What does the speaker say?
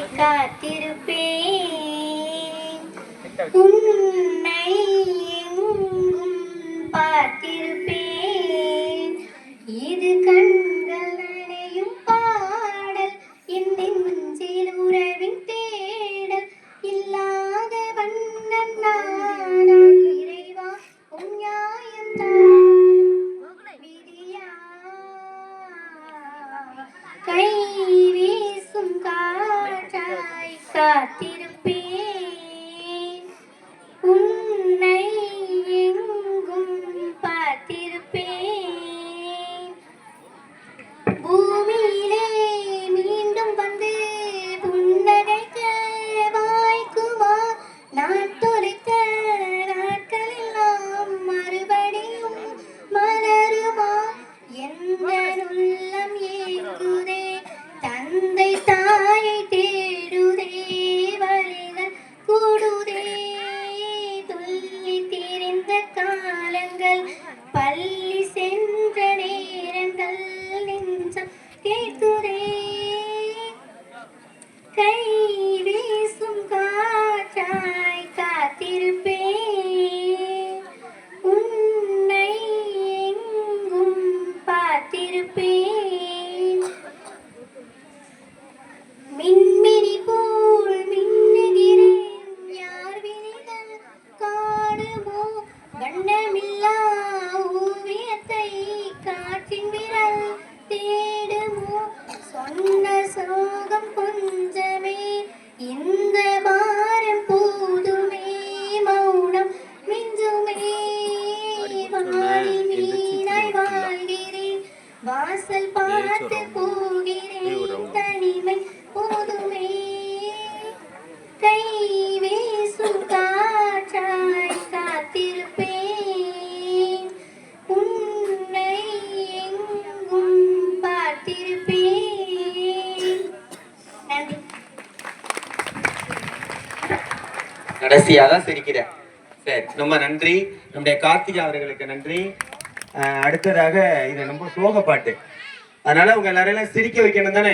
காத்திருப்பேன். உன்னை எங்கும் பார்த்திருப்பேன். இது கண்கள் நனையும் பாடல் என் நெஞ்சில் உறவின் தேடல். இல்லாத வண்ணம் நானா இறைவா உன் நியாயம் தான். விதியா. கை 的 சொன்ன சோகம் கொஞ்சமே இந்த பாரம் போதுமே மௌனம் மிஞ்சுமே. வாழ்கிறேன் வாசல் பார்த்து போகிறேன் தனிமை போதுமே. கடைசியா தான் சிரிக்கிறேன். சரி ரொம்ப நன்றி. நம்முடைய கார்த்திகா அவர்களுக்கு நன்றி. அஹ் அடுத்ததாக இது ரொம்ப சோக பாட்டு அதனால உங்க எல்லாரையும் சிரிக்க வைக்கணும் தானே?